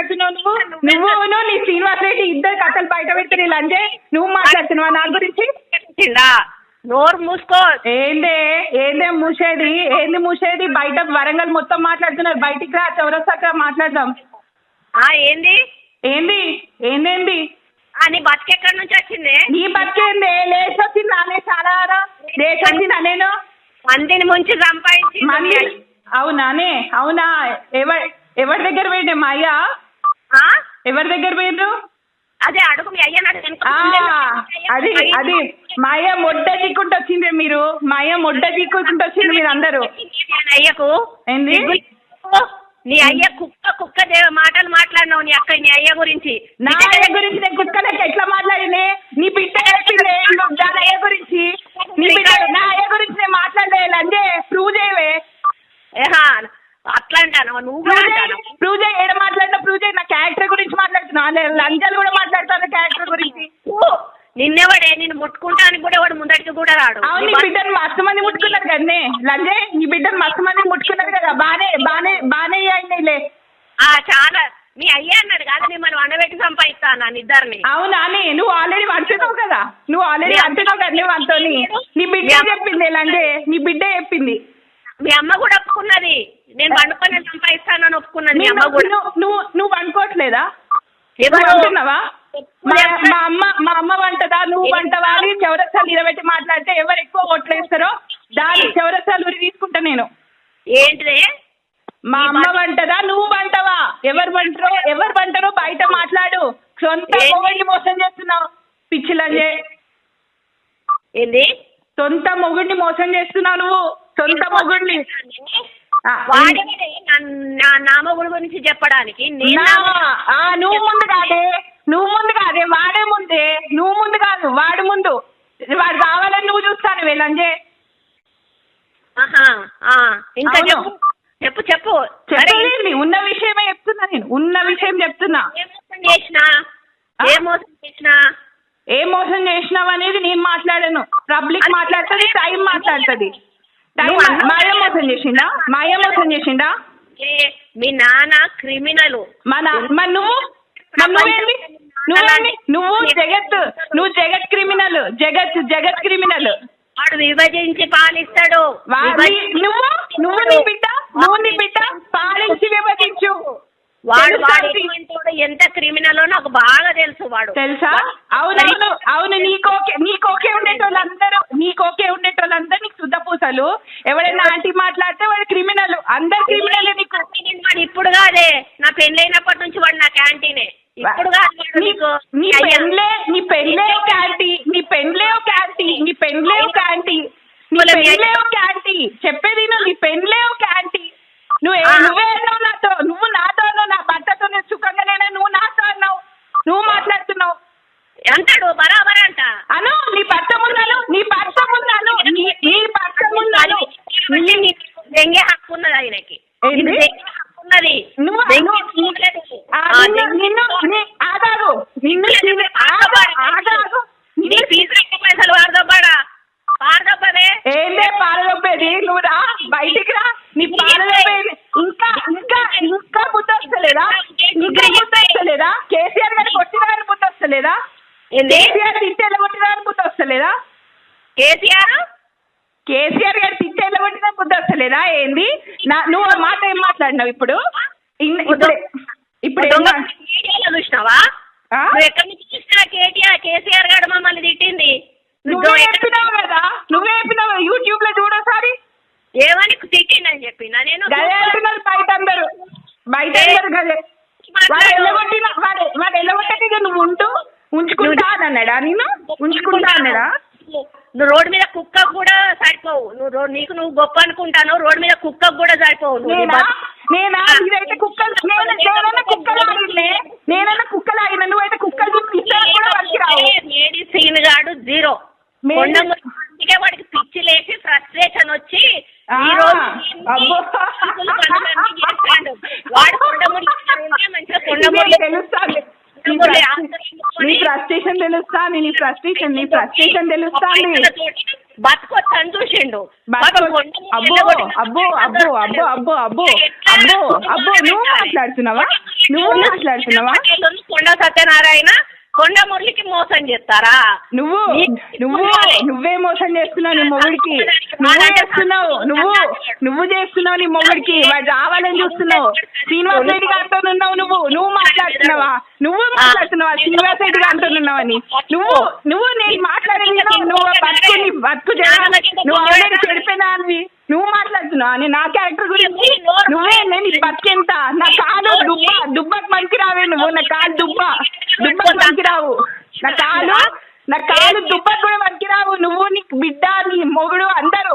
మాట్లాడుతున్నావు నువ్వు? నువ్వు నీ శ్రీనివాస్ రెడ్డి ఇద్దరు కథలు బయట పెడుతున్నా లంజే నువ్వు మాట్లాడుతున్నావా నా గురించి? నోరు మూసుకో. ఏందే ఏందే మూసేది? ఏంది మూసేది? బయట వరంగల్ మొత్తం మాట్లాడుతున్నారు. బయటికి రా చౌరస్తాక మాట్లాడదాం. ఆ ఏంది? ఏంది? ఏందేంది? ఆ నీ బతికెక్కడి నుంచి వచ్చింది? నీ బతికేంది లేచొచ్చింది? నానే చాలా లేచొచ్చిందా నేను? మందిని ముంచి సంపాదించి మంది అవునానే అవునా? ఎవరి ఎవరి దగ్గర పోయిండే మా అయ్య? ఎవరి దగ్గర పోయిండ్రు? అదే అడుగు మీ అది అది మా అయ్య మొడ్డ దిక్కుంటూ వచ్చింది మీరు. మా అయ్య మొడ్డ దిక్కుంటూ వచ్చింది మీరు అందరూ. అయ్యకు ఏంది? నీ అయ్య కుక్క కుక్క మాటలు మాట్లాడినావు నీ అక్క నీ అయ్య గురించి. నా అయ్య గురించి నేను కుక్కలకి ఎట్లా మాట్లాడినే? నీ బిడ్డ నువ్వు దాని అయ్య గురించి. నీ బిడ్డ నా అయ్య గురించి నేను మాట్లాడలే లంజే ప్రూవ్ చేయవే. అట్లా అంటాను నువ్వు కూడా అంటాను? ప్రూవ్ చేయి ఏడ మాట్లాడినా ప్రూవ్ చేయి. నా క్యారెక్టర్ గురించి మాట్లాడుతున్నా నేను లంజాలు కూడా మాట్లాడతాను క్యారెక్టర్ గురించి. నిన్నెవడే? నేను ముట్టుకుంటానికి కూడా వాడు ముందటికి కూడా రాడు. అవును నీ బిడ్డను మస్తు మంది ముట్టుకున్నారు కదనే లంజే నీ బిడ్డను మస్తు మంది ముట్టుకున్నారు కదా. బానే బానే బానే అయినాయిలే ఆ చాలా. మీ అయ్య అన్నాడు కాదు నేను మనం వండబెట్టి సంపాదిస్తాను నన్ను ఇద్దరిని. అవునా అని నువ్వు ఆల్రెడీ అంటున్నావు కదా. నువ్వు ఆల్రెడీ అంటున్నావు కదా నువ్వు అంతోని నీ బిడ్డ చెప్పింది లంజే. నీ బిడ్డ చెప్పింది మీ అమ్మ కూడా ఒప్పుకున్నది నేను సంపాదిస్తానని మీ అమ్మ నువ్వు కూడా. నువ్వు- నువ్వు నువ్వు అనుకోవట్లేదా? ఎవరు? నువ్వు అంటున్నావా మా మా అమ్మ మా అమ్మ వంటదా? నువ్వు వంటవా అని చౌరస్తాలు నిలబెట్టి మాట్లాడితే ఎవరు ఎక్కువ ఓట్లేస్తారో దాని చౌరస్తాలు ఉరి తీసుకుంటా నేను. ఏంటిది? మా అమ్మ వంటదా? నువ్వు వంటవా? ఎవరు వంటరో ఎవరు వంటరో బయట మాట్లాడు. సొంత ఏంటి? మొగుడిని మోసం చేస్తున్నావు పిచ్చిలంజే ఏంది? సొంత మొగుడిని మోసం చేస్తున్నావు నువ్వు. సొంత మొగుడిని. నా నామగుడి గురించి చెప్పడానికి నువ్వు ముందు కాదే. నువ్వు ముందు కాదే. వాడే ముందే. నువ్వు ముందు కాదు. వాడు ముందు. వాడు కావాలని నువ్వు చూస్తాను వీళ్ళంజే ఇంకా. చెప్పు. చెప్పు చెప్పు. ఉన్న విషయమే చెప్తున్నా నేను. ఉన్న విషయం చెప్తున్నా. ఏ మోసం చేసినా? ఏ మోసం చేసినా? ఏ మోసం చేసినావు అనేది నేను మాట్లాడాను. పబ్లిక్ మాట్లాడుతుంది టైం మాట్లాడుతుంది. చేసిండా చేసిండా ఏ, మీ నాన్న క్రిమినల్. మన మరి నువ్వు? నువ్వు జగత్ నువ్వు జగత్ క్రిమినల్. జగత్ జగత్ క్రిమినల్. వాడు విభజించి పాలిస్తాడు. నువ్వు? నువ్వు నీ బిడ్డ? నువ్వు నీ బిడ్డ? పాలించి విభజించు. వాడు ఎంత క్రిమినల్ నాకు బాగా తెలుసు వాడు. తెలుసా? అవునవును. అవును నీకోకే నీకోకే ఉండేటోళ్ళందరూ నీకోకే ఉండేటోళ్ళందరూ నీకు పూసలు ఎవరైనా ఆంటీ మాట్లాడితే వాడు క్రిమినల్. అందరు క్రిమినల్ నీకు వాడు ఇప్పుడు కాదే. నా పెళ్ళైనప్పటి నుంచి వాడు నా క్యాంటీనే. ఇప్పుడు కాదు నీకు. నీ. పెళ్ళే నీ పెళ్ళే ఒక యాంటీ నీ పెళ్ళే ఒక యాంటీ నీ పెళ్ళే ఒక యాంటీ నీ పెళ్ళే ఒక యాంటీ చెప్పేది నువ్వు నీ పెళ్ళే ఒక యాంటీ నువ్వే ఆ. నువ్వే అన్నావు నాతో నువ్వు నాతో అన్నావు నా భర్తతో నేను సుఖంగా లేనా నువ్వు నాతో అన్నావు నువ్వు మాట్లాడుతున్నావు అంటాడు బరాబర్ అంట అను నీ భర్త ముందను నీ భర్త ముందను నీ నీ భర్త ముందను కాబట్టి నీకు దెంగే హక్కు ఉన్నది ఆయనకి ఏంది? నీకు దెంగే హక్కు ఉన్నది నువ్వు దెంగే నువ్వు- హక్కు ఉన్నది. ఆ, ఆ, నిన్ను దెంగే నిన్ను హక్కు నీ- ఆగాగు నిన్ను నిన్ను ఆగు ఆగాగు నీ నిన్ను ఫీజు లెక్క పైసలు వాడదబ్బాడా వాడదబ్బదే ఏందే పాలదొబ్బేది నువ్వు రా బయటికి రా నీ పాలదొబ్బేది ఇంకా ఇంకా ఇంకా బుద్ధి వస్తలేదా ఇంకా బుద్ధి వస్తలేదా కేసీఆర్ గారికి కొట్టిన గారి బుద్ధి వస్తలేదా ఏంది కేసీఆర్ కొట్టిన గారి బుద్ధి వస్తలేదా కేసీఆర్? కేసీఆర్ గారు తిట్టేళ్ళ కొట్టిన బుద్ధి వస్తలేదా ఏంది? నా నువ్వు ఆ మాట ఏం మాట్లాడినావు ఇప్పుడు? ఇన్- ఇప్పుడు ఇప్పుడు ఏం దొంగ మా- చూసినావా? ఆ? నువ్వు ఎక్కడి నుంచి చూసినా కేటీఆర్? కేసీఆర్ గారు మమ్మల్ని తిట్టింది. నువ్వే నువ్వు ఎక్కడ- చెప్పినావు కదా? నువ్వే చెప్పినావు యూట్యూబ్లో చూడోసారి ఏమని తిట్టిందని చెప్పినా? నేను గదే అంటున్నారు బయట అందరు. బయట అందరు గదే. వాడు ఎల్లగొట్టిన వాడు వాడు ఎల్లగొట్టక నువ్వు ఉంటూ ఉంచుకుంటా అని అన్నాడా నేను ఉంచుకుంటా అన్నాడా నువ్వు రోడ్డు మీద కుక్క కూడా సరిపోవు నువ్వు నీకు నువ్వు గొప్ప అనుకుంటాను రోడ్డు మీద కుక్క కూడా సరిపోవు నేనా ఇదైతే కుక్కలు నేను నేనైనా కుక్కలు ఆగినే నేనైనా కుక్కలు ఆగిన నువ్వైతే కుక్కలు కూడా మేడి సీన్ గాడు జీరో కొండముడికే వాడికి పిచ్చి లేచి ఫ్రస్ట్రేషన్ వచ్చి ఈ రోజు. పనులన్నీ చేస్తాడు. వాడు కొండముడి ఉంటే మంచిగా కొండముడి నీకు తెలుస్తాంది నీ ఫ్రస్ట్రేషన్- నీ ఫ్రస్ట్రేషన్ తెలుస్తాంది నీ ఫ్రస్ట్రేషన్ నీ ఫ్రస్ట్రేషన్ బతుకొచ్చని చూసిండు మీద అబ్బో అబ్బో అబ్బో అబ్బో అబ్బో అబ్బో? అబ్బో అబ్బో నువ్వు మాట్లాడుతున్నావా? నువ్వు మాట్లాడుతున్నావా? కొండ సత్యనారాయణ కొండ మురళికి మోసం చేస్తారా? నువ్వు నువ్వు నువ్వే మోసం చేస్తున్నావు నీ మొగుడికి. నువ్వు చేస్తున్నావు నువ్వు నువ్వు చేస్తున్నావు నీ మొగుడికి వాడు రావాలని చూస్తున్నావు. శ్రీనివాస్ రెడ్డి గారితో ఉన్నావు నువ్వు నువ్వు మాట్లాడుతున్నావా? నువ్వు మాట్లాడుతున్నావా? శ్రీనివాస్ రెడ్డి గారితో ఉన్నావని నువ్వు నువ్వు నేను మాట్లాడేది నువ్వు బతుకు నీ బతుకు చేయాలని నువ్వు ఆల్రెడీ అని నువ్వు మాట్లాడుతున్నావు? నేను నా క్యారెక్టర్ గురించి నువ్వే నేను నీ బతికెంత? నా కాలు దుబ్బ దుబ్బకు మంచి రావే నువ్వు. నా కాలు దుబ్బ దుబ్బకు మంచి రావు నా కాలు నా కాలు దుబ్బకు కూడా మంచి రావు నువ్వు నీ బిడ్డ నీ మొగుడు అందరూ.